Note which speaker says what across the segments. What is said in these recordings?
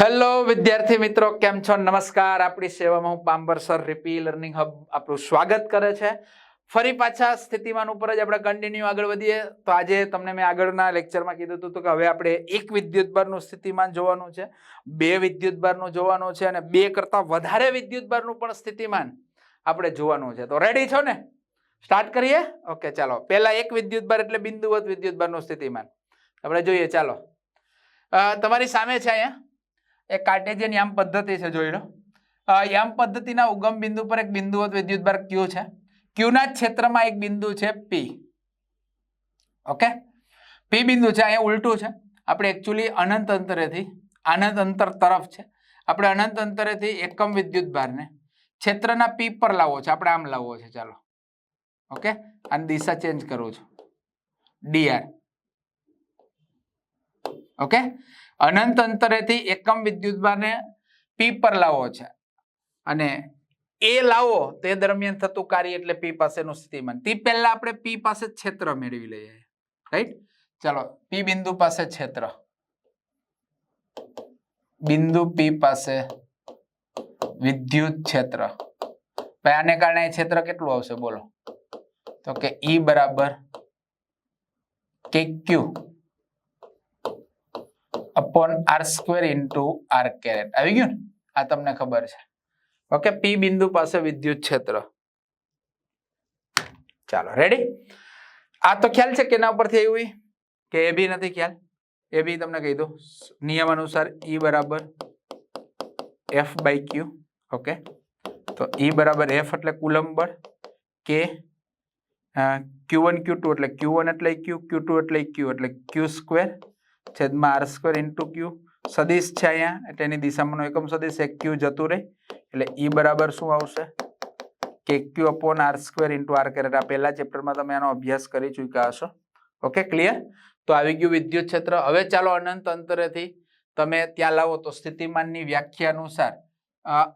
Speaker 1: Hello વિદ્યાર્થી મિત્રો, કેમ છો? નમસ્કાર. આપણી સેવામાં હું પાંબર સર રિપી લર્નિંગ હબ આપણું સ્વાગત કરે છે. ફરી પાછા સ્થિતિમાન ઉપર જ આપણે કન્ટિન્યુ આગળ વધીએ. તો આજે તમને મેં આગળના લેક્ચરમાં કીધું હતું કે હવે આપણે એક વિદ્યુતભારનું સ્થિતિમાન જોવાનું છે, બે વિદ્યુતભારનું જોવાનું છે અને બે કરતાં વધારે વિદ્યુતભારનું પણ સ્થિતિમાન આપણે જોવાનું છે. તો રેડી છો ને? સ્ટાર્ટ કરીએ? ઓકે ચાલો. પહેલાં એક વિદ્યુતભાર એટલે બિંદુવત વિદ્યુતભારનું સ્થિતિમાન. આપણે જોઈએ, ચાલો. તમારી સામે છે અહીંયા? એક કાર્ટેજિયન યામ પદ્ધતિ છે, જોઈ લો. યામ પદ્ધતિના ઉગમ બિંદુ પર એક બિંદુવત વિદ્યુતભાર ક્યુ છે. ક્યુના ક્ષેત્રમાં એક બિંદુ છે પી ઓકે? પી બિંદુ છે, અહીંયા ઉલટું છે. આપણે એકચ્યુઅલી અનંત અંતરેથી, અનંત અંતર તરફ છે. આપણે અનંત અંતરેથી એકમ વિદ્યુત ભારને ક્ષેત્રના પી પર લાવવો છે. આપણે આમ લાવવો છે, ચાલો. ઓકે? આની દિશા ચેન્જ કરું છું. DR okay? અનંત અંતરેથી એકમ વિદ્યુતભારને પી પર લાવવો છે. અને એ લાવો, તે દરમિયાન થતું કાર્ય એટલે પી પાસેનું સ્થિતિમાન. તે પહેલા આપણે પી પાસે ક્ષેત્ર મેળવી લઈએ. રાઈટ ચાલો પી બિંદુ પાસે ક્ષેત્ર બિંદુ પી પાસે વિદ્યુત ક્ષેત્ર આને કારણે ક્ષેત્ર કેટલું આવશે? બોલો. તો કે ઈ બરાબર k q upon r square into r caret આવી ગયું આ તમને ખબર છે. ઓકે પી બિંદુ પાસે વિદ્યુત ક્ષેત્ર. ચાલો રેડી આ તો ખ્યાલ છે કે એના ઉપરથી આવ્યું? કે એ બી નથી ખ્યાલ? એ બી તમને કહી દઉં. નિયમ અનુસાર ઈ બરાબર એફ બાય ક્યુ ઓકે? તો ઈ બરાબર એફ એટલે coulomb k q one q two એટલે ક્યુ વન એટલે ક્યુ ક્યુ ટુ એટલે ક્યુ એટલે ક્યુ સ્ક્વેર છેદમાં આર સ્ક્વેર ઇન્ટુ ક્યુ સદીશ છે અહીંયા, એટલે એની દિશામાંનો એકમ સદીશ, એક ક્યુ જતું રહે. એટલે ઈ બરાબર શું આવશે? K q upon r square into r caret આ પહેલા ચેપ્ટરમાં તમે આનો અભ્યાસ કરી ચૂક્યા હશો. ઓકે ક્લિયર તો આવી ગયું વિદ્યુત ક્ષેત્ર. હવે ચાલો અનંત અંતરેથી તમે ત્યાં લાવો તો સ્થિતિમાનની વ્યાખ્યા અનુસાર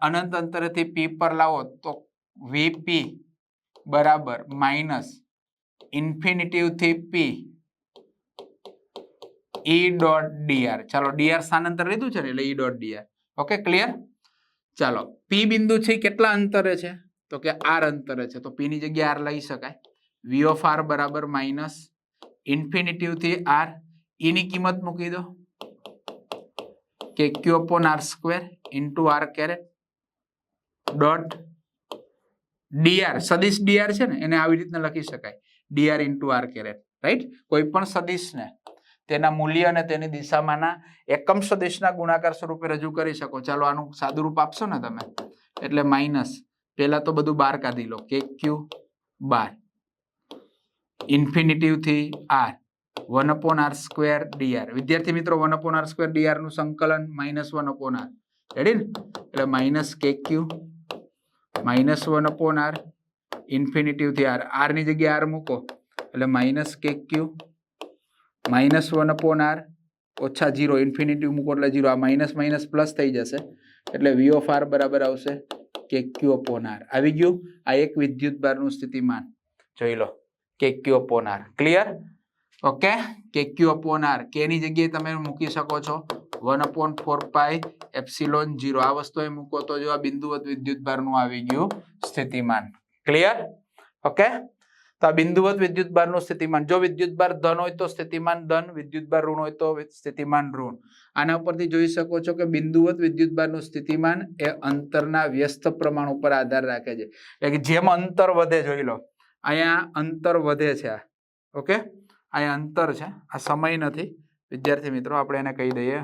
Speaker 1: અનંત અંતરેથી પી પર લાવો તો વીપી બરાબર minus ઇન્ફિનિટીવથી P E dot d r ચાલો ડીઆર સ્થાનાંતર લીધું છે ને, એટલે E dot d r okay clear ચાલો પી બિંદુ છે કેટલા અંતરે છે? તો કે આર અંતરે છે. તો પી ની જગ્યાએ આર લઈ શકાય. વી ઓફ આર બરાબર માઇનસ ઇન્ફિનિટીવથી આર ઈ ની કિંમત મૂકી દો. K q upon r square into r caret dot d r સદિશ ડીઆર છે ને, એને આવી રીતના લખી શકાય. D r into r caret right કોઈ પણ સદિશને. તેના મૂલ્ય અને તેની દિશામાંના એકમ સદિશના ગુણાકાર સ્વરૂપે રજૂ કરી શકો. ચાલો આનું સાદું રૂપ આપશો ને તમે? એટલે માઇનસ પહેલા તો બધું બાર કાઢી લો. કે ક્યુ બાર. ઇન્ફિનિટિવથી r one upon r square d r વિદ્યાર્થી મિત્રો વન અપોન આર સ્ક્વેર ડીઆરનું સંકલન minus one upon r ready ને? એટલે minus k q minus one upon r ઇન્ફિનિટિવથી R આરની જગ્યાએ આર મૂકો. એટલે minus k q minus one upon r ઓછા જીરો ઇન્ફિનિટી મૂકો એટલે જીરો આ માઇનસ માઇનસ પ્લસ થઈ જશે. એટલે વી ઓફ આર બરાબર આવશે કે ક્યુ અપોન આર. આવી ગયું? આ એક વિદ્યુત ભારનું સ્થિતિમાન. જોઈ લો. K q upon r. Clear okay k q upon r. K ની જગ્યાએ તમે મૂકી શકો છો. One upon four pi epsilon zero આ વસ્તુ એ મૂકો તો જો આ બિંદુવત વિદ્યુત ભારનું આવી ગયું સ્થિતિમાન. ક્લિયર ઓકે તો આ બિંદુવત વિદ્યુત ભારનું સ્થિતિમાન. જો વિદ્યુત ભાર ધન હોય તો સ્થિતિમાન ધન વિદ્યુત ભાર ઋણ હોય તો સ્થિતિમાન ઋણ. આના ઉપરથી જોઈ શકો છો કે બિંદુવત વિદ્યુત ભારનું સ્થિતિમાન એ અંતરના વ્યસ્ત પ્રમાણ ઉપર આધાર રાખે છે. એટલે કે જેમ અંતર વધે જોઈ લો, અહીંયા અંતર વધે છે ઓકે? અહીંયા અંતર છે. આ સમય નથી. વિદ્યાર્થી મિત્રો, આપણે એને કહી દઈએ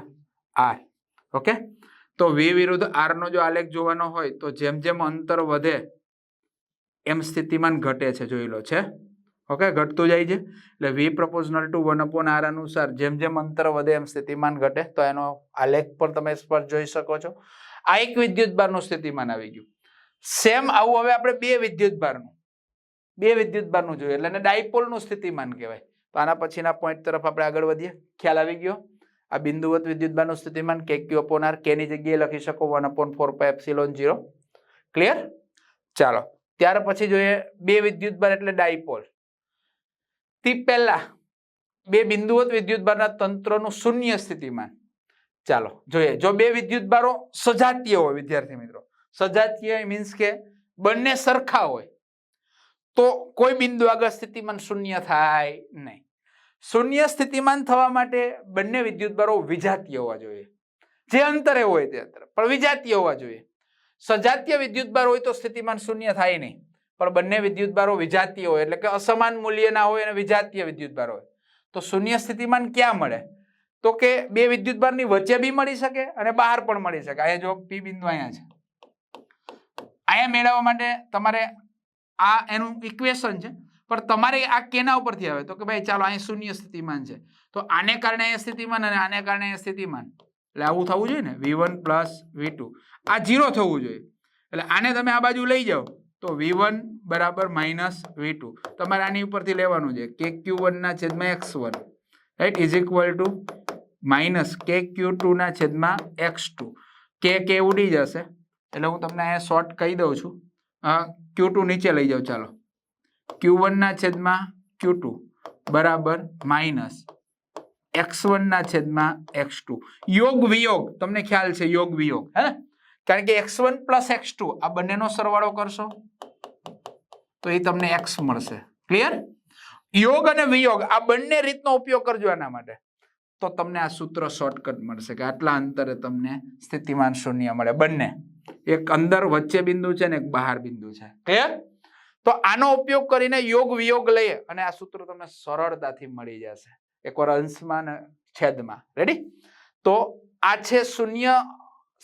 Speaker 1: આર ઓકે? તો વી વિરુદ્ધ આરનો જો આલેખ જોવાનો હોય તો જેમ જેમ અંતર વધે એમ સ્થિતિમાન ઘટે છે, જોઈ લો છે. ઓકે, ઘટતું જાય છે. એટલે V proportional to one upon r અનુસાર જેમ જેમ અંતર વધે એમ સ્થિતિમાન ઘટે. તો એનો આલેખ પર તમે સ્પષ્ટ જોઈ શકો છો. આ એક વિદ્યુત ભારનું સ્થિતિમાન આવી ગયું. સેમ આવું હવે આપણે બે વિદ્યુત ભારનું. બે વિદ્યુત ભારનું જોઈએ. એટલે એને ડાયપોલનું સ્થિતિમાન કહેવાય. તો આના પછીના પોઈન્ટ તરફ આપણે આગળ વધીએ. ખ્યાલ આવી ગયો? આ બિંદુવત વિદ્યુત ભારનું સ્થિતિમાન કે ક્યુ અપોન આર કે ની જગ્યાએ લખી શકો. One upon four pi epsilon zero clear ચાલો. ત્યાર પછી જોઈએ બે વિદ્યુત ભાર એટલે ડાયપોલ. તે પહેલા બે બિંદુવત વિદ્યુત ભારના તંત્રનું શૂન્ય સ્થિતિમાન. ચાલો, જોઈએ. જો બે વિદ્યુત ભારો સજાતીય હોય, વિદ્યાર્થી મિત્રો. સજાતીય મીન્સ કે બંને સરખા હોય, તો કોઈ બિંદુ આગળ સ્થિતિમાન શૂન્ય થાય નહીં. શૂન્ય સ્થિતિમાન થવા માટે બંને વિદ્યુત ભારો વિજાતીય હોવા જોઈએ. જે અંતરે હોય તે અંતરે, પણ વિજાતીય હોવા જોઈએ. સજાતીય વિદ્યુત ભાર હોય તો સ્થિતિમાન શૂન્ય થાય નહીં. પણ બંને વિદ્યુત ભારો વિજાતીય હોય, એટલે કે અસમાન મૂલ્યના હોય અને વિજાતીય વિદ્યુત ભાર હોય. તો શૂન્ય સ્થિતિમાન ક્યાં મળે? તો કે બે વિદ્યુતભારની વચ્ચે બી મળી શકે અને બહાર પણ મળી શકે. અહીંયા જો પી બિંદુ અહીંયા છે. અહીંયા મેળવવા માટે તમારે આ એનું ઇક્વેશન છે, પણ તમારે આ કેના ઉપરથી આવે. તો કે ભાઈ ચાલો, અહીંયા શૂન્ય સ્થિતિમાન છે. તો આને કારણે અહીંયા સ્થિતિમાન અને આને કારણે અહીંયા સ્થિતિમાન. એટલે આવું થવું જોઈએ ને? V one plus V two. આ ઝીરો થવું જોઈએ. એટલે આને તમે આ બાજુ લઈ જાઓ. તો વી વન બરાબર માઇનસ વી ટુ. તમારે આની ઉપરથી લેવાનું છે. કે ક્યુ વનના છેદમાં x one. Right? Is equal to minus k q ટુના છેદમાં એક્સ ટુ. કે કે ઉડી જશે. એટલે હું તમને અહીંયા શોર્ટ કહી દઉં છું. ક્યુ ટુ નીચે લઈ જાઉં ચાલો. ક્યુ વનના છેદમાં ક્યુ ટુ. બરાબર માઇનસ. એક્સ વનના છેદમાં એક્સ ટુ. યોગ વિયોગ, તમને ખ્યાલ છે યોગ વિયોગ, હે? કારણ કે x one plus x two, આ બંનેનો સરવાળો કરશો, તો એ તમને એક્સ મળશે. ક્લિયર યોગ અને વિયોગ, આ બંને રીતનો ઉપયોગ કરજો આના માટે. તો તમને આ સૂત્ર શોર્ટકટ મળશે, કે આટલા અંતરે તમને સ્થિતિમાન શૂન્ય મળે. બંને. એક અંદર વચ્ચે બિંદુ છે ને એક બહાર બિંદુ છે. ક્લિયર તો આનો ઉપયોગ કરીને યોગ વિયોગ લઈએ, અને આ સૂત્ર તમને સરળતાથી મળી જશે. એકવાર અંશમાં ને છેદમાં. રેડી તો આ છે શૂન્ય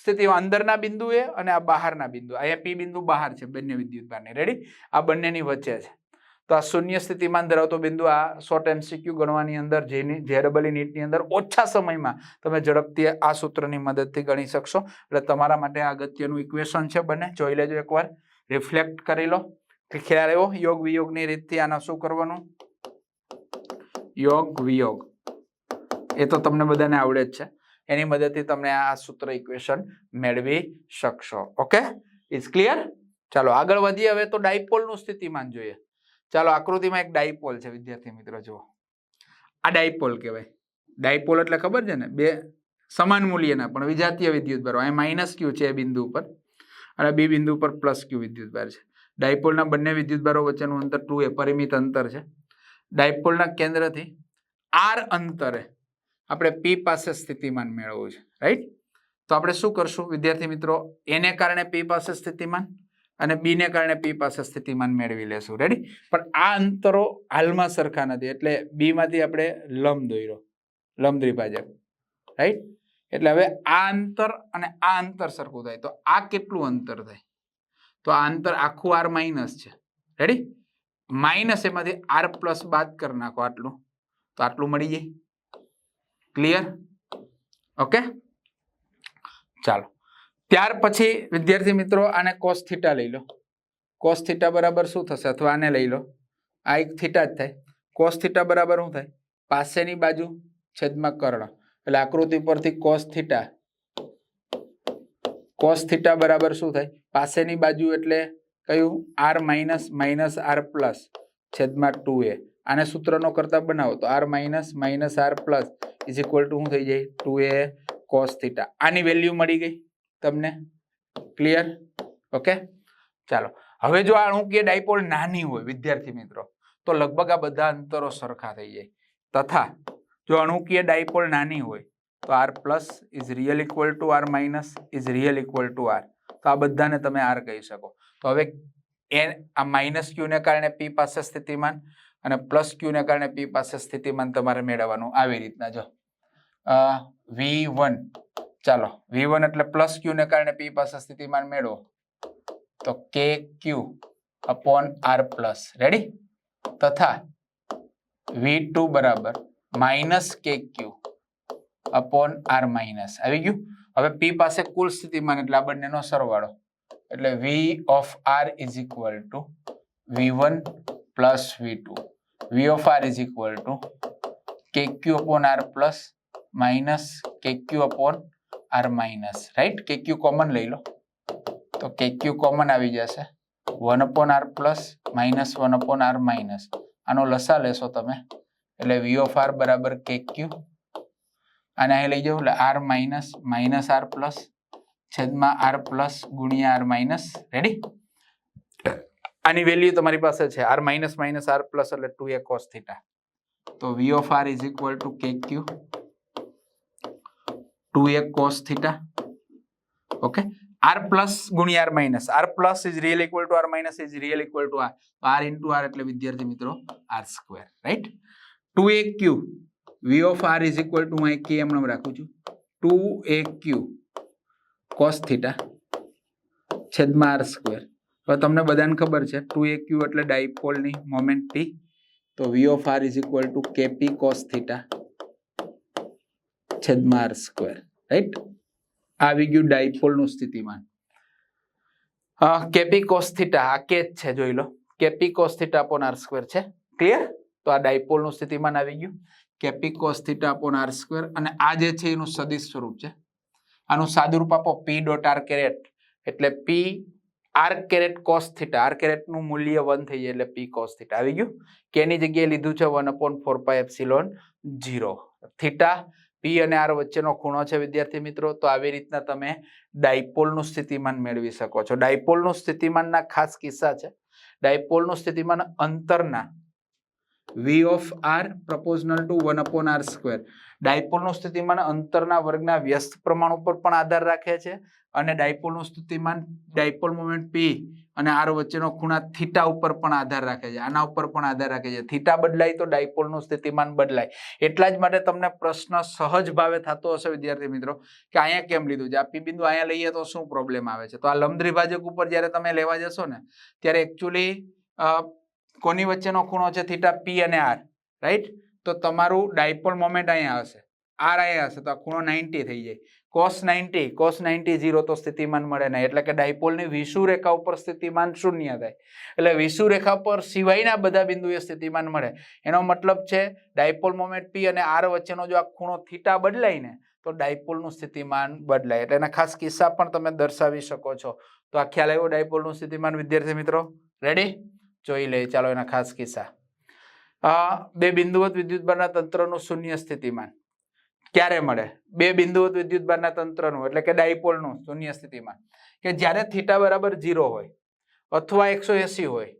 Speaker 1: સ્થિતિમાં અંદરના બિંદુએ અને આ બહારના બિંદુ. અહીંયા પી બિંદુ બહાર છે, બંને વિદ્યુત ભારની રેડી આ બંનેની વચ્ચે છે. તો આ શૂન્ય સ્થિતિમાન ધરાવતો બિંદુ આ શોર્ટ એમસીક્યુ ગણવાની અંદર, જેની, જે નીટની અંદર ઓછા સમયમાં તમે ઝડપથી આ સૂત્રની મદદથી ગણી શકશો. એટલે તમારા માટે આ અગત્યનું ઇક્વેશન છે બંને. જોઈ લેજો એકવાર. રિફ્લેક્ટ કરી લો. કે ખ્યાલ એવો યોગ વિયોગની રીતથી આના શું કરવાનું? યોગ, વિયોગ. એ તો તમને બધાને આવડે જ છે. એની મદદથી તમે આ સૂત્ર ઇક્વેશન મેળવી શકશો. ઓકે ઇઝ ક્લિયર ચાલો, આગળ વધીએ. હવે તો ડાયપોલનું સ્થિતિમાન જોઈએ. ચાલો, આકૃતિમાં એક ડાયપોલ છે, વિદ્યાર્થી મિત્રો, જુઓ. આ ડાયપોલ કહેવાય. ડાયપોલ એટલે ખબર છે ને? બે સમાન મૂલ્યના, પણ વિજાતીય વિદ્યુતભાર અહીં માઇનસ ક્યુ છે એ બિંદુ ઉપર. અને બી બિંદુ ઉપર પ્લસ ક્યુ વિદ્યુતભાર છે. ડાયપોલના બંને વિદ્યુત ભારો વચ્ચેનું અંતર ટુ એ પરિમિત અંતર છે. ડાયપોલના કેન્દ્રથી આર અંતરે આપણે પી પાસે સ્થિતિમાન મેળવવું છે રાઈટ તો આપણે શું કરશું? વિદ્યાર્થી મિત્રો, એને કારણે પી પાસે સ્થિતિમાન અને બીને કારણે પી પાસે સ્થિતિમાન મેળવી લેશું રેડી પણ આ અંતરો હાલમાં સરખા નથી, એટલે બીમાંથી આપણે લંબ દોર્યો, લંબ દ્વિભાજક રાઈટ એટલે હવે આ અંતર અને આ અંતર સરખું થાય. તો આ કેટલું અંતર થાય? તો આ અંતર આખું આર માઇનસ છે રેડી માઇનસ એમાંથી આર પ્લસ બાદ કરી નાખો આટલું. તો આટલું મળી જાય. ક્લિયર ઓકે ચાલો. ત્યાર પછી, વિદ્યાર્થી મિત્રો, આને કોસ થીટા લઈ લો. કોસ થીટા બરાબર શું થશે? અથવા આને લઈ લો. આ એક થીટા જ થાય. કોસ થીટા બરાબર શું થાય? પાસેની બાજુ છેદમાં કર્ણ. એટલે આકૃતિ પરથી કોસ થીટા કોસ થીટા બરાબર શું થાય? પાસેની બાજુ એટલે કયું? R minus minus r plus છેદમાં ટુ એ આને સૂત્રનો કરતા બનાવો તો r minus minus r plus is equal to શું થઈ જાય? ટુ એ કોસ થીટા આની વેલ્યુ મળી ગઈ તમને? ક્લિયર ઓકે ચાલો. હવે જો આ અણુકીય ડાયપોલ નાની હોય, વિદ્યાર્થી મિત્રો, તો લગભગ આ બધા અંતરો સરખા થઈ જાય. તથા જો અણુકીય ડાયપોલ નાની હોય, તો r plus is real equal to r minus is real equal to r તો આ બધાને તમે આર કહી શકો. તો હવે એ આ માઇનસ ક્યુને કારણે પી પાસે સ્થિતિમાન અને પ્લસ ક્યુને કારણે પી પાસે સ્થિતિમાન તમારે મેળવવાનું આવી રીતના. જો વી વન ચાલો વી વન એટલે પ્લસ ક્યુને કારણે પી પાસે સ્થિતિમાન મેળવો. તો k q upon r plus ready તથા વી ટુ બરાબર minus k q upon r minus આવી ગયું? હવે પી પાસે કુલ સ્થિતિમાન એટલે આ બંનેનો સરવાળો. એટલે V of r is equal to V one plus V two V of r is equal to k q upon r plus minus k q upon r minus right k common લઈ લો. તો કે common આવી જશે. One upon r plus minus one upon r minus આનો લસા લેશો તમે. એટલે વી ઓફ આર બરાબર કે ક્યુ અને અહીં લઈ જાઓ એટલે r minus minus r plus છેદમાં આર પ્લસ ગુણ્યા આર માઇનસ રેડી આની વેલ્યુ તમારી પાસે છે. R minus minus r plus એટલે ટુ એ કોસ થીટા તો V of r is equal to k q two a cos theta okay r plus ગુણ્યા r minus r plus is real equal to r minus is real equal to r r into r એટલે વિદ્યાર્થી મિત્રો r square right two a q V of r is equal to હું કે એમ રાખું છું. Two a q cos theta છેદમાં R square હવે તમને બધાને ખબર છે ટુ એ ક્યુ એટલે ડાયપોલની મોમેન્ટ પી તો V of r is equal to k p cos theta છેદમાં આર સ્ક્વેર રાઈટ આવી ગયું ડાયપોલનું સ્થિતિમાન. કેપી કોસ થીટા આ કે જ છે, જોઈ લો. K p cos theta upon r square છે. ક્લિયર તો આ ડાયપોલનું સ્થિતિમાન આવી ગયું. K p cos theta upon r square અને આ જે છે એનું સદિશ સ્વરૂપ છે. આનું સાદુરૂપ આપો પી ડોટ આર કેરેટ એટલે p r caret cos theta r કેરેટનું મૂલ્ય વન થઈ જાય એટલે પી કોસ થીટા આવી ગયું? કેની જગ્યાએ લીધું છે one upon four pi epsilon zero theta p અને આર વચ્ચેનો ખૂણો છે વિદ્યાર્થી મિત્રો, તો આવી રીતના તમે ડાયપોલનું સ્થિતિમાન મેળવી શકો છો. ડાયપોલનું સ્થિતિમાનના ખાસ કિસ્સા છે. ડાયપોલનું સ્થિતિમાન અંતરના V of r proportional to one upon r square ડાયપોલનું સ્થિતિમાન અંતરના વર્ગના વ્યસ્ત પ્રમાણ ઉપર પણ આધાર રાખે છે અને ડાયપોલનું સ્થિતિમાન ડાયપોલ મોમેન્ટ પી અને આર વચ્ચેનો ખૂણા થીટા ઉપર પણ આધાર રાખે છે. આના ઉપર પણ આધાર રાખે છે. થીટા બદલાય તો ડાયપોલનું સ્થિતિમાન બદલાય. એટલા જ માટે તમને પ્રશ્ન સહજ ભાવે થતો હશે, વિદ્યાર્થી મિત્રો, કે અહીંયા કેમ લીધું છે? આ પી બિંદુ અહીંયા લઈએ તો શું પ્રોબ્લેમ આવે છે? તો આ લંબ ભાજક ઉપર જ્યારે તમે લેવા જશો ને, ત્યારે એકચ્યુઅલી કોની વચ્ચેનો ખૂણો છે થીટા પી અને આર રાઈટ તો તમારું ડાયપોલ મોમેન્ટ અહીંયા હશે. આર અહીંયા હશે, તો આ ખૂણો નાઇન્ટી થઈ જાય. Cos ninety cos ninety zero તો સ્થિતિમાન મળે નહીં, એટલે કે ડાયપોલની વિષુ રેખા ઉપર સ્થિતિમાન શૂન્ય થાય. એટલે વિષુ રેખા પર સિવાયના બધા બિંદુએ સ્થિતિમાન મળે. એનો મતલબ છે ડાયપોલ મોમેન્ટ પી અને આર વચ્ચેનો જો આ ખૂણો થીટા બદલાય ને, તો ડાયપોલનું સ્થિતિમાન બદલાય. એટલે એના ખાસ કિસ્સા પણ તમે દર્શાવી શકો છો. તો આ ખ્યાલ આવ્યો ડાયપોલનું સ્થિતિમાન, વિદ્યાર્થી મિત્રો? રેડી જોઈ લઈએ ચાલો એના ખાસ કિસ્સા. બે બિંદુવત વિદ્યુતભારના તંત્રનું શૂન્ય સ્થિતિમાન. ક્યારે મળે? બે બિંદુવત વિદ્યુતભારના તંત્રનું, એટલે કે ડાયપોલનું શૂન્ય સ્થિતિમાન. કે જ્યારે થીટા બરાબર ઝીરો હોય, અથવા એકસો એસી હોય,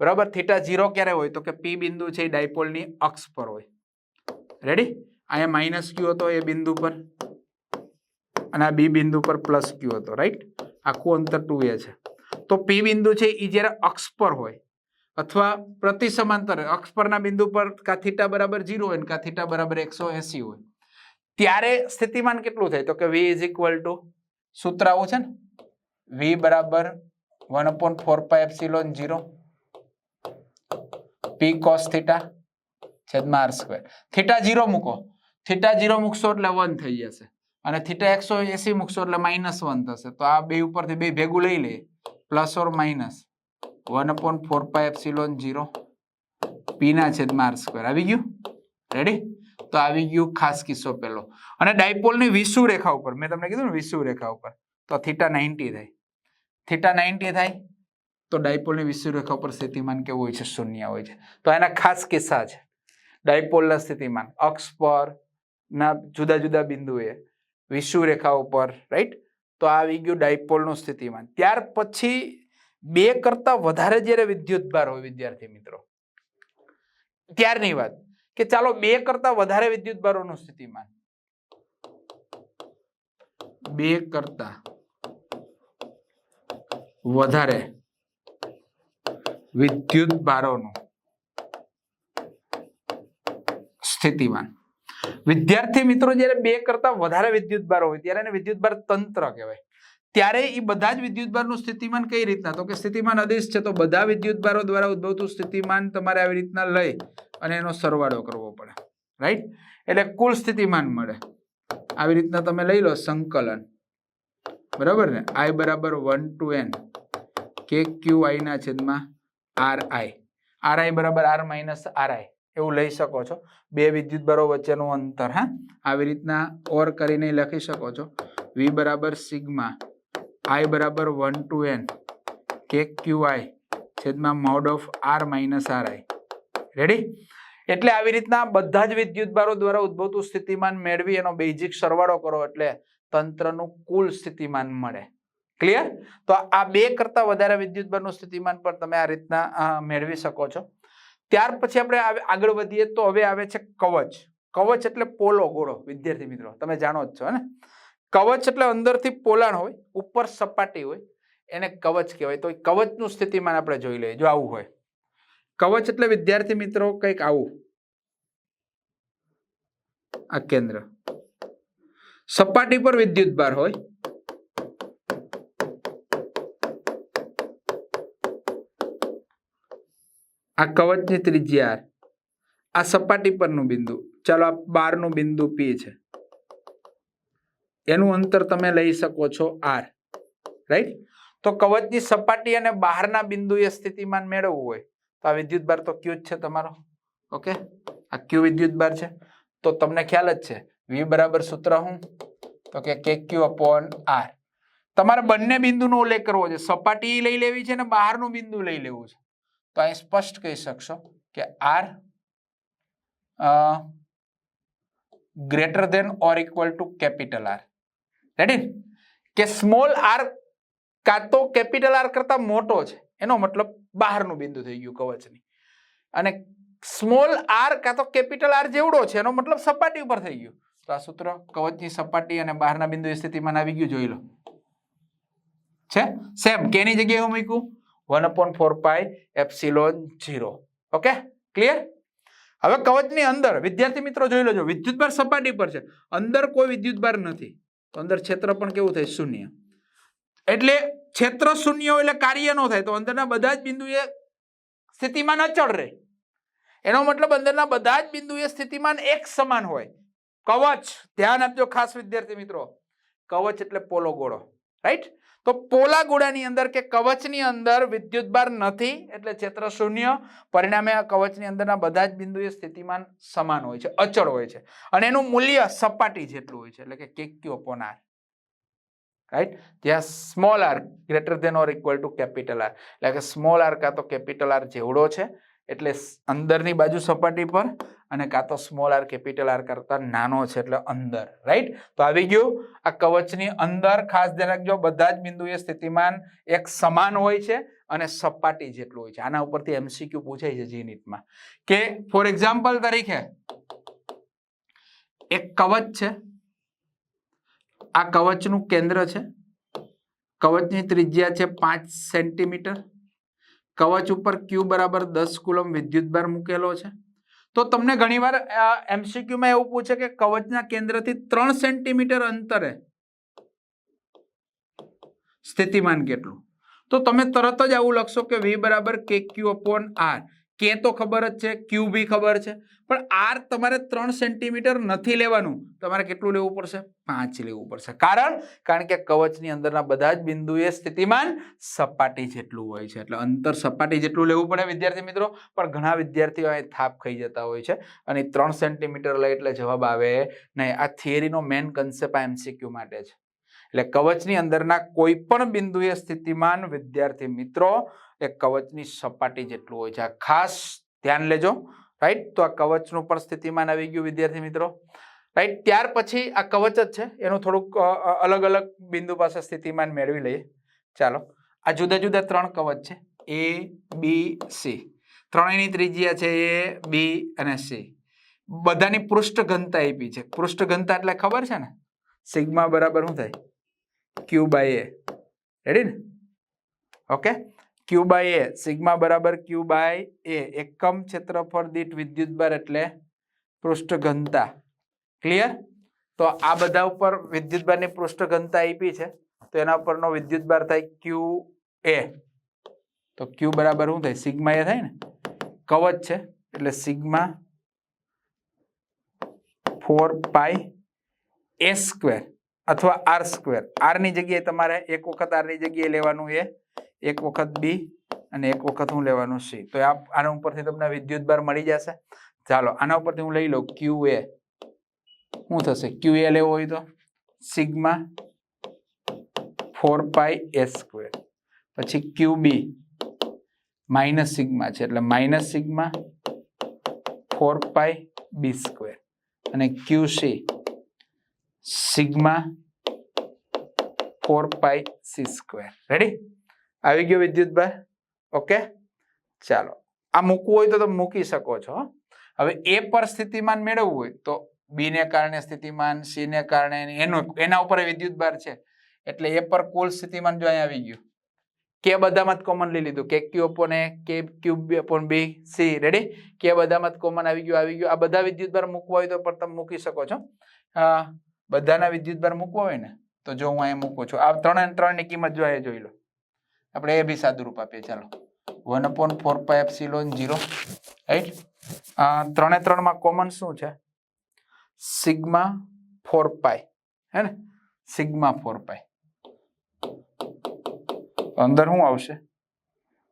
Speaker 1: બરાબર થીટા ઝીરો ક્યારે હોય? તો કે પી બિંદુ છે એ ડાયપોલની અક્ષ પર હોય. રેડી અહીંયા માઇનસ ક્યુ હતો એ બિંદુ પર. અને આ બી બિંદુ પર પ્લસ ક્યુ હતો રાઈટ આખું અંતર ટુ એ છે. તો પી બિંદુ છે એ જ્યારે અક્ષ પર હોય અથવા પ્રતિ સમાંતર અક્ષ પરના બિંદુ પર કા થીટા બરાબર ઝીરો હોય ને કા થીટા બરાબર એકસો એસી હોય ત્યારે સ્થિતિમાન કેટલું થાય તો કે વી ઇઝ ઇક્વલ ટુ સૂત્ર આવું છે ને વી બરાબર one upon four pi epsilon zero p cos theta છેદમાં આર સ્ક્વેર થીટા ઝીરો મૂકો થીટા ઝીરો મૂકશો એટલે વન થઈ જશે। અને થીટા એકસો એસી મૂકશો એટલે માઇનસ વન થશે। તો આ બે ઉપરથી બે ભેગું લઈ લઈએ plus or minus one upon four pi epsilon zero. પીના છેદમાં આર સ્ક્વેર આવી ગયું? રેડી તો આવી ગયું ખાસ કિસ્સો પેલો અને ડાયપોલની વિષુ રેખા ઉપર, મેં તમને કીધું ને, વિષુ રેખા ઉપર, તો થીટા નાઇન્ટી થાય. થીટા નાઇન્ટી થાય, તો ડાયપોલની વિષુ રેખા ઉપર સ્થિતિમાન કેવું હોય છે? શૂન્ય હોય છે. તો એના ખાસ કિસ્સા છે. ડાયપોલના સ્થિતિમાન, અક્ષ પર ના જુદા જુદા બિંદુએ વિષુ રેખા ઉપર રાઈટ તો આવી ગયું ડાયપોલનું સ્થિતિમાન. ત્યાર પછી બે કરતા વધારે જ્યારે વિદ્યુતભાર હોય, વિદ્યાર્થી મિત્રો. ત્યારની વાત, કે ચાલો બે કરતા વધારે વિદ્યુતભારોનું સ્થિતિમાન બે કરતા વધારે વિદ્યુતભારોનું સ્થિતિમાન. વિદ્યાર્થી મિત્રો, જ્યારે બે કરતા વધારે વિદ્યુતભાર હોય, ત્યારે એને વિદ્યુતભાર તંત્ર કહેવાય. ત્યારે એ બધા જ વિદ્યુતભારનું સ્થિતિમાન કઈ રીતના? તો કે સ્થિતિમાન અદિશ છે, તો બધા વિદ્યુતભારો દ્વારા ઉદ્ભવતું સ્થિતિમાન તમારે આવી રીતના લઈ અને એનો સરવાળો કરવો પડે. રાઈટ એટલે કુલ સ્થિતિમાન મળે. આવી રીતના તમે લઈ લો સંકલન. બરાબર ને? આઈ બરાબર one to n k q આઈના છેદમાં આર આઈ આર આઈ બરાબર આર માઇનસ આર આઈ એવું લઈ શકો છો. બે વિદ્યુતભારો વચ્ચેનું અંતર, હા? આવી રીતના ઓર કરીને લખી શકો છો. વી બરાબર સિગ્મા આઈ બરાબર one to n k q i છેદમાં mod of r minus r i. Ready એટલે આવી રીતના બધા જ વિદ્યુતભારો દ્વારા ઉદ્ભવતું સ્થિતિમાન મેળવી એનો બેઝિક સરવાળો કરો એટલે તંત્રનું કુલ સ્થિતિમાન મળે. ક્લિયર તો આ બે કરતા વધારે વિદ્યુતભારનું સ્થિતિમાન પણ તમે આ રીતના મેળવી શકો છો. ત્યાર પછી આપણે આગળ વધીએ તો હવે આવે છે કવચ. કવચ એટલે પોલો ગોળો, વિદ્યાર્થી મિત્રો. તમે જાણો જ છો ને? કવચ એટલે અંદરથી પોલાણ હોય, ઉપર સપાટી હોય, એને કવચ કહેવાય. તો એ કવચનું સ્થિતિમાન આપણે જોઈ લઈએ. જો આવું હોય. કવચ એટલે વિદ્યાર્થી મિત્રો કંઈક આવું. આ કેન્દ્ર. સપાટી પર વિદ્યુત ભાર હોય. આ કવચની ત્રિજ્યા. આ સપાટી પરનું બિંદુ. ચાલો આ બારનું બિંદુ પી છે. એનું અંતર તમે લઈ શકો છો આર રાઈટ તો કવચની સપાટી અને બહારના બિંદુએ સ્થિતિમાન મેળવવું હોય, તો આ વિદ્યુત બાર તો ક્યુ જ છે તમારો ઓકે આ ક્યુ વિદ્યુત બાર છે. તો તમને ખ્યાલ જ છે વી બરાબર સૂત્ર હું તો કે કે ક્યુ અપોન આર તમારે બંને બિંદુનો ઉલ્લેખ કરવો છે. સપાટી લઈ લેવી છે અને બહારનું બિંદુ લઈ લેવું છે. તો અહીં સ્પષ્ટ કહી શકશો કે r greater than or equal to capital r ready કે સ્મોલ આર કાં તો કેપિટલ આર કરતા મોટો છે. એનો મતલબ બહારનું બિંદુ થઈ ગયું કવચની. અને સ્મોલ આર કાં તો કેપિટલ આર જેવડો છે, એનો મતલબ સપાટી ઉપર થઈ ગયું. તો આ સૂત્ર કવચની સપાટી અને બહારના બિંદુ સ્થિતિમાં આવી ગયું, જોઈ લો. છે? સેમ કેની જગ્યાએ હું મૂક્યું? One upon four pi epsilon zero okay clear હવે કવચની અંદર, વિદ્યાર્થી મિત્રો જોઈ લેજો, વિદ્યુતભાર સપાટી પર છે. અંદર કોઈ વિદ્યુતભાર નથી. તો અંદર ક્ષેત્ર પણ કેવું થાય? શૂન્ય. એટલે ક્ષેત્ર શૂન્ય એટલે કાર્ય ન થાય, તો અંદરના બધા જ બિંદુએ સ્થિતિમાન અચળ રહે. એનો મતલબ અંદરના બધા જ બિંદુએ સ્થિતિમાન એક સમાન હોય. કવચ, ધ્યાન આપજો ખાસ વિદ્યાર્થી મિત્રો. કવચ એટલે પોલો ગોળો રાઈટ તો પોલા ગોળાની અંદર કે કવચની અંદર વિદ્યુતભાર નથી, એટલે ક્ષેત્ર શૂન્ય. પરિણામે આ કવચની અંદરના બધા જ બિંદુએ સ્થિતિમાન સમાન હોય છે, અચળ હોય છે. અને એનું મૂલ્ય સપાટી જેટલું હોય છે, એટલે કે k q upon r. Right ત્યાં small r greater than or equal to capital r એટલે કે સ્મોલ આર કાં તો કેપિટલ આર જેવડો છે, એટલે અંદરની બાજુ સપાટી પર અને કાં તો સ્મોલ આર કેપિટલ આર કરતા નાનો છે એટલે અંદર રાઈટ તો આવી ગયું. આ કવચની અંદર ખાસ ધ્યાન રાખજો, બધા જ બિંદુએ સ્થિતિમાન એક સમાન હોય છે અને સપાટી જેટલું હોય છે. આના ઉપરથી એમસીક્યુ પૂછાય છે જીનીટમાં કે ફોર એક્ઝામ્પલ તરીકે, એક કવચ છે. આ કવચનું કેન્દ્ર છે. કવચની ત્રિજ્યા છે પાંચ સેન્ટીમીટર. કવચ ઉપર ક્યુ બરાબર દસ કુલમ વિદ્યુતભાર મૂકેલો છે. તો તમને ઘણીવાર એમસીક્યુમાં એવું પૂછે કે કવચના કેન્દ્રથી ત્રણ સેન્ટીમીટર અંતરે સ્થિતિમાન કેટલું? તો તમે તરત જ આવું લખશો કે વી બરાબર કે ક્યુ અપોન આર કે તો ખબર જ છે, ક્યુ બી ખબર છે. પણ આર તમારે ત્રણ સેન્ટીમીટર નથી લેવાનું. તમારે કેટલું લેવું પડશે? પાંચ લેવું પડશે. કારણ કારણ કે કવચની અંદરના બધા જ બિંદુએ સ્થિતિમાન સપાટી જેટલું હોય છે. એટલે અંતર સપાટી જેટલું લેવું પડે વિદ્યાર્થી મિત્રો, પણ ઘણા વિદ્યાર્થીઓ અહીં થાપ ખાઈ જતા હોય છે. અને ત્રણ સેન્ટીમીટર લઈ એટલે જવાબ આવે નહીં. આ થિયરીનો મેઇન કન્સેપ્ટ આ એમસીક્યુ માટે છે એટલે કવચની અંદરના કોઈ પણ બિંદુએ સ્થિતિમાન, વિદ્યાર્થી મિત્રો, એ કવચની સપાટી જેટલું હોય છે. આ ખાસ ધ્યાન લેજો. રાઈટ તો આ કવચનું પણ સ્થિતિમાન આવી ગયું, વિદ્યાર્થી મિત્રો. રાઈટ ત્યાર પછી આ કવચ જ છે. એનું થોડુંક અલગ અલગ બિંદુ પાસે સ્થિતિમાન મેળવી લઈએ. ચાલો. આ જુદા જુદા ત્રણ કવચ છે. એ બી સી ત્રણેયની ત્રિજ્યા છે એ બી અને સી બધાની પૃષ્ઠ ઘનતા આપી છે. પૃષ્ઠ ઘનતા એટલે ખબર છે ને? સિગ્મા બરાબર શું થાય? ક્યુ બાય એ રેડી ને? Okay q by a sigma બરાબર ક્યુ બાય એ એકમ ક્ષેત્રફળ દીઠ વિદ્યુતભાર એટલે પૃષ્ઠ ઘનતા ક્લિયર તો આ બધા ઉપર વિદ્યુતભારની પૃષ્ઠ ઘનતા આપી છે. તો એના ઉપરનો વિદ્યુતભાર થાય ક્યુ એ તો ક્યુ બરાબર શું થાય? સિગ્મા એ થાય ને? કવચ છે. એટલે sigma four pi a square અથવા આર સ્ક્વેર. આરની જગ્યાએ તમારે એક વખત આરની જગ્યાએ લેવાનું એ, એક વખત બી અને એક વખત હું લેવાનું સી. તો આના ઉપરથી તમને વિદ્યુત બાર મળી જશે. ચાલો, આના ઉપરથી હું લઈ લઉં ક્યુ એ. શું થશે? ક્યુ એ લેવો હોય તો? Sigma four pi a square. પછી ક્યુ બી. માઇનસ સિગ્મા છે. એટલે minus sigma four pi b square. અને q c. Sigma four pi c square ready આવી ગયો વિદ્યુતભાઈ ઓકે ચાલો. આ મૂકવું હોય તો તમે મૂકી શકો છો. હવે એ પર સ્થિતિમાન મેળવવું હોય તો બી ને કારણે સ્થિતિમાન સી ને કારણે એનું એના ઉપર વિદ્યુત ભાર છે. એટલે એ પર કુલ સ્થિતિમાન જો અહીંયા આવી ગયું. કે બધામાં જ કોમન લઈ લીધું. કે q upon a k cube upon b c ready કે બધામાં જ કોમન આવી ગયું આવી ગયું. આ બધા વિદ્યુત ભાર મૂકવા હોય તો પણ તમે મૂકી શકો છો. બધાના વિદ્યુત ભાર મૂકવા હોય ને, તો જો હું અહીંયા મૂકું છું. આ ત્રણ ત્રણની કિંમત જો એ જોઈ લો. આપણે એ બી સાદુરૂપ આપીએ. ચાલો. One upon four pi epsilon zero right? ત્રણે ત્રણમાં કોમન શું છે? સિગ્મા ફોર પાય હે ને? સિગ્મા ફોર પાય અંદર શું આવશે?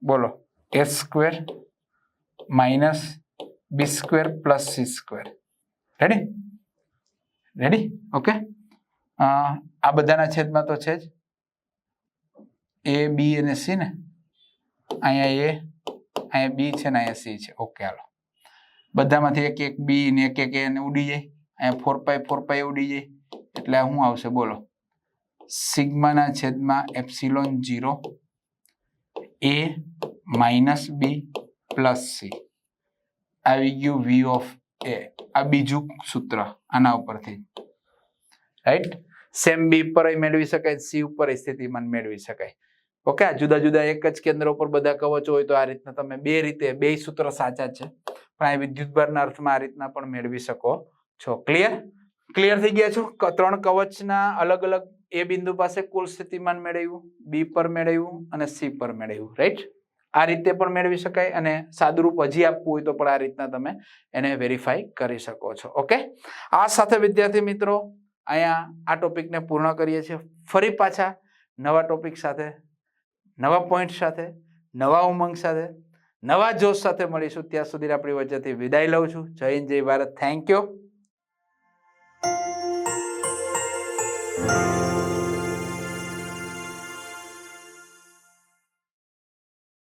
Speaker 1: બોલો. A square minus b square plus c square. Ready? Ready okay આ બધાના છેદમાં તો છે જ. એ બી અને સી ને? અહીંયા એ અહીંયા બી છે ને, અહીંયા સી છે. ઓકે હાલો. બધામાંથી એક એક બી ને એક એક એ ને ઉડી જાય. અહીંયા ફોર પાય ફોર પાઈ ઉડી જાય. એટલે શું આવશે? બોલો. સિગ્માના છેદમાં epsilon zero a minus b plus c આવી ગયું વી ઓફ એ આ બીજું સૂત્ર આના ઉપરથી. રાઈટ સેમ બી પર મેળવી શકાય સી ઉપર સ્થિતિમાન મેળવી શકાય. ઓકે જુદા જુદા એક જ કેન્દ્ર ઉપર બધા કવચો હોય તો આ રીતના તમે બે રીતે, બે સૂત્ર સાચા છે. પણ આ વિદ્યુતભારના અર્થમાં આ રીતના પણ મેળવી શકો છો. ક્લિયર ક્લિયર થઈ ગયા છો? ત્રણ કવચના અલગ અલગ એ બિંદુ પાસે કુલ સ્થિતિમાન મેળવ્યું. બી પર મેળવ્યું અને સી પર મેળવ્યું. રાઈટ આ રીતે પણ મેળવી શકાય અને સાદુરૂપ હજી આપવું હોય તો પણ આ રીતના તમે એને વેરીફાઈ કરી શકો છો. ઓકે આ સાથે વિદ્યાર્થી મિત્રો, અહીંયા આ ટોપિકને પૂર્ણ કરીએ છીએ. ફરી પાછા નવા ટોપિક સાથે, નવા પોઈન્ટ સાથે, નવા ઉમંગ સાથે, નવા જોશ સાથે મળીશું. ત્યાં સુધી આપણી વચ્ચેથી વિદાય લઉં છું. જય હિન્દ, જય ભારત. Thank you